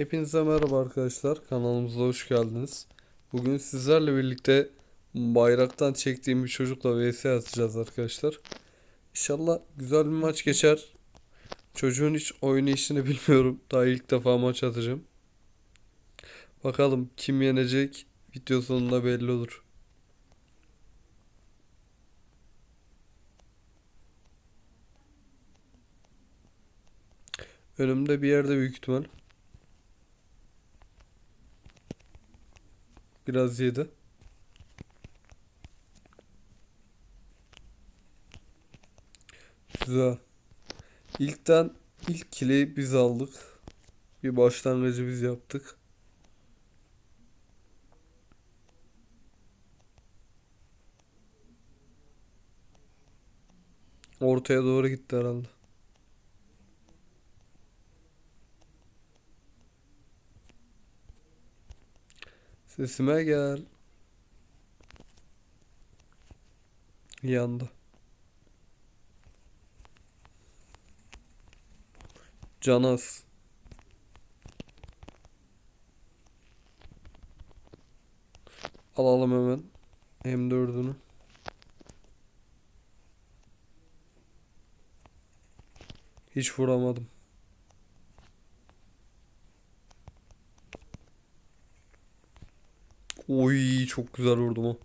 Hepinize merhaba arkadaşlar. Kanalımıza hoş geldiniz. Bugün sizlerle birlikte bayraktan çektiğim bir çocukla vs atacağız arkadaşlar. İnşallah güzel bir maç geçer. Çocuğun hiç oynayışını bilmiyorum. Daha ilk defa maç atacağım. Bakalım kim yenecek video sonunda belli olur. Önümde bir yerde büyük ihtimal. Biraz yedi. Güzel. İlkten ilk kili biz aldık. Bir başlangıcı biz yaptık. Ortaya doğru gitti herhalde. Sesime gel. Yandı. Canas. Alalım hemen. M4'ünü. Hiç vuramadım. Oy çok güzel vurdum o.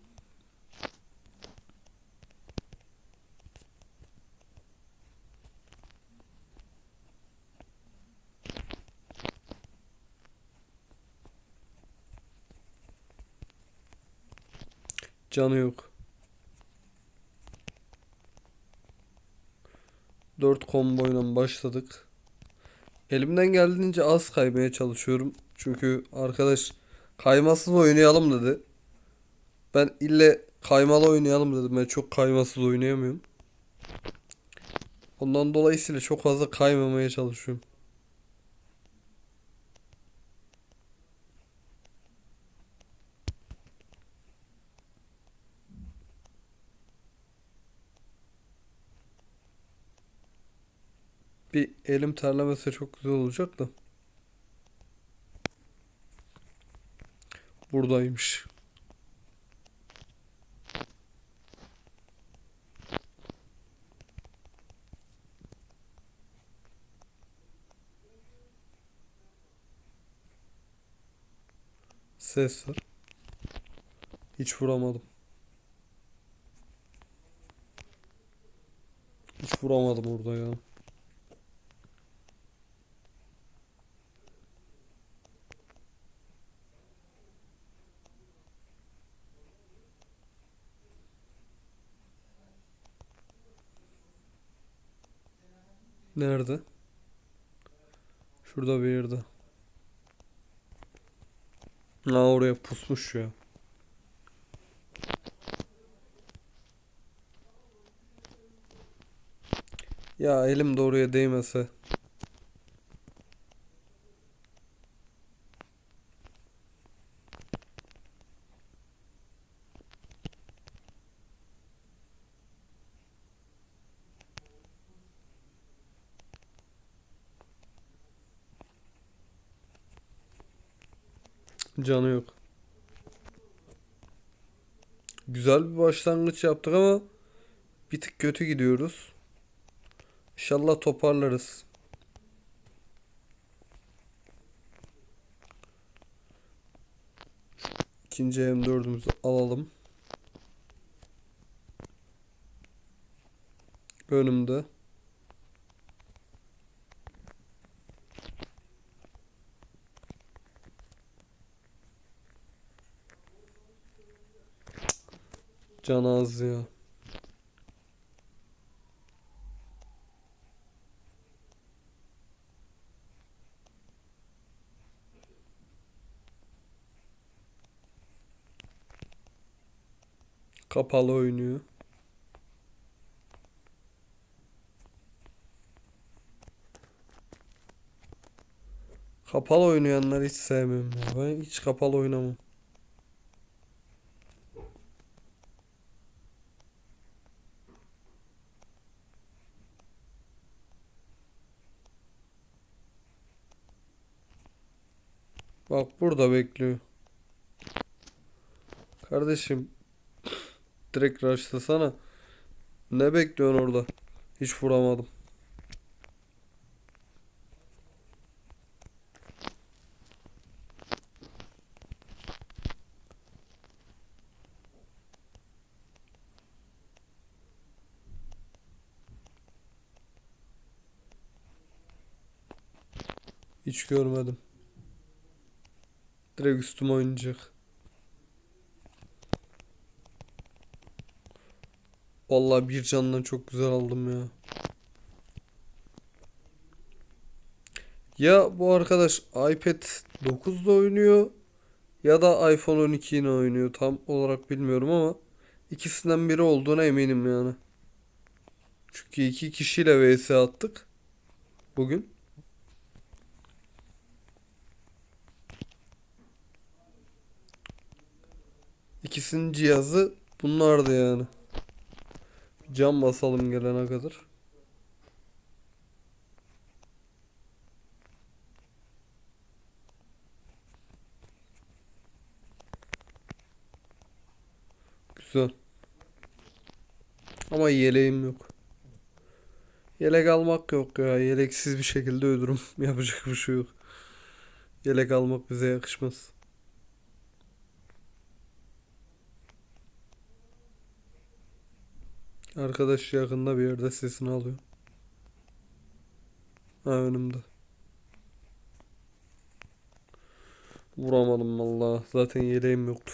Canı yok. 4 komboyla başladık. Elimden geldiğince az kaymaya çalışıyorum. Çünkü arkadaş kaymasız oynayalım dedi. Ben ille kaymalı oynayalım dedim. Ben çok kaymasız oynayamıyorum. Ondan dolayısıyla çok fazla kaymamaya çalışıyorum. Bir elim terlemese çok güzel olacak da. Buradaymış. Ses var. Hiç vuramadım. Hiç vuramadım orada ya. Nerede? Şurada bir yerde. Ha oraya pusmuş ya. Ya elim de oraya değmese. Canı yok. Güzel bir başlangıç yaptık ama bir tık kötü gidiyoruz. İnşallah toparlarız. İkinci M4'ümüzü alalım. Önümde. Can az ya. Kapalı oynuyor. Kapalı oynayanları hiç sevmiyorum ya. Ben hiç kapalı oynamam. Bak burada bekliyor. Kardeşim direkt rushlasana. Ne bekliyorsun orada? Hiç vuramadım. Hiç görmedim. Direkt üstüme oynayacak. Vallahi bir candan çok güzel aldım ya. Ya bu arkadaş iPad 9'da oynuyor ya da iPhone 12 ile oynuyor. Tam olarak bilmiyorum ama ikisinden biri olduğuna eminim yani. Çünkü iki kişiyle vs attık bugün. İkisinin cihazı bunlardı yani. Cam basalım gelene kadar. Güzel. Ama yeleğim yok. Yelek almak yok ya. Yeleksiz bir şekilde ölürüm. Yapacak bir şey yok. Yelek almak bize yakışmaz. Arkadaş yakında bir yerde sesini alıyor. Ha önümde. Vuramadım valla. Zaten yeleğim yoktu.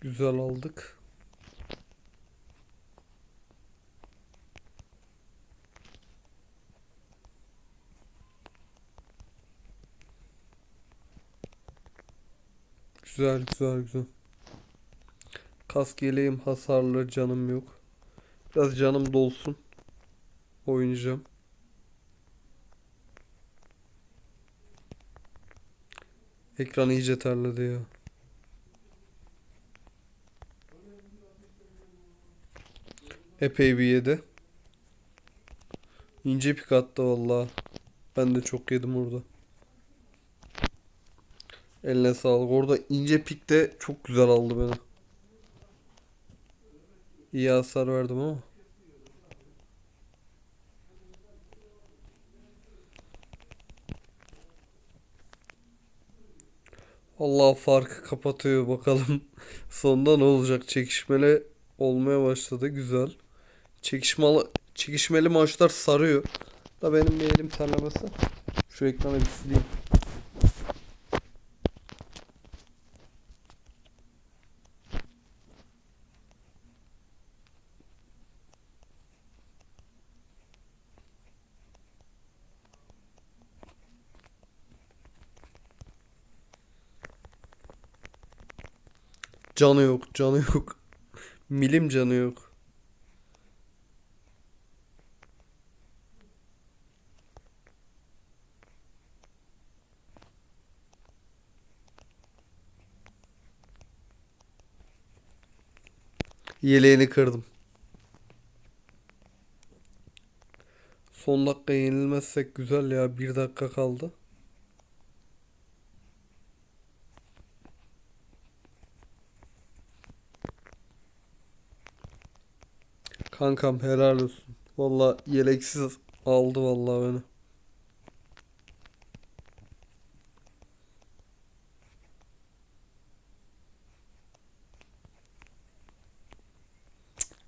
Güzel aldık. Güzel güzel güzel. Kask yeleğim hasarlı canım yok. Biraz canım dolsun. Oynayacağım. Ekran iyice terledi ya. Epey bir yedi. İnce pik attı valla. Ben de çok yedim orada. Eline sağlık. Orada ince pik de çok güzel aldı beni. İyi hasar verdim ama. Allah farkı kapatıyor bakalım. Sonunda ne olacak? Çekişmeli olmaya başladı. Güzel. Çekişmeli, çekişmeli maçlar sarıyor. Da benim bir elim terlemesi. Şu ekranı bir sileyim. Canı yok, canı yok. Milim canı yok. Yeleğini kırdım. Son dakika yenilmezsek güzel ya. Bir dakika kaldı. Kankam helal olsun. Valla yeleksiz aldı valla beni.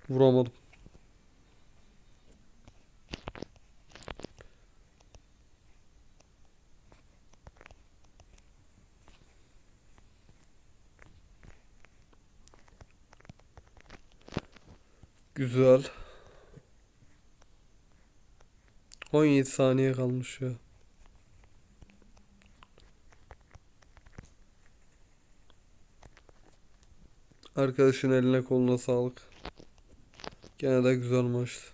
Vuramadım. Güzel. 17 saniye kalmış ya. Arkadaşın eline koluna sağlık. Gene de güzel maçtı.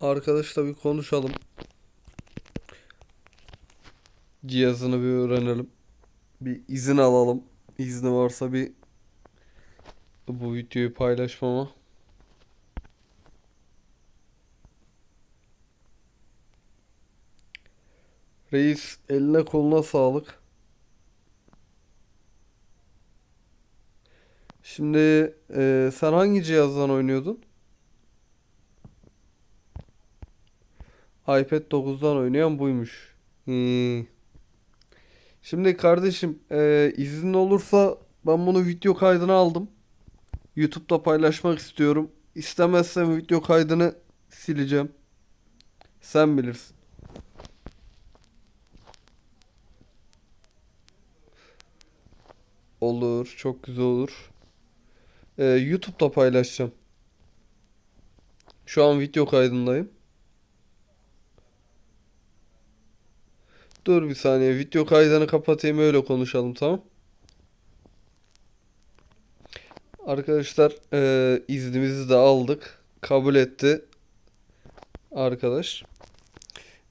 Arkadaşla bir konuşalım. Cihazını bir öğrenelim. Bir izin alalım. İzni varsa bir bu videoyu paylaşmama. Reis eline koluna sağlık. Şimdi e, sen hangi cihazdan oynuyordun? iPad 9'dan oynayan buymuş. Hmm. Şimdi kardeşim e, izin olursa ben bunu video kaydına aldım. YouTube'da paylaşmak istiyorum. İstemezsem video kaydını sileceğim. Sen bilirsin. Olur, çok güzel olur. Ee, YouTube'da paylaşacağım. Şu an video kaydındayım. Dur bir saniye, video kaydını kapatayım öyle konuşalım tamam? Arkadaşlar, ee, iznimizi de aldık. Kabul etti arkadaş.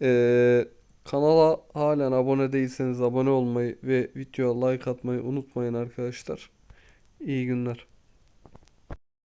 Ee, kanala halen abone değilseniz abone olmayı ve videoya like atmayı unutmayın arkadaşlar. İyi günler.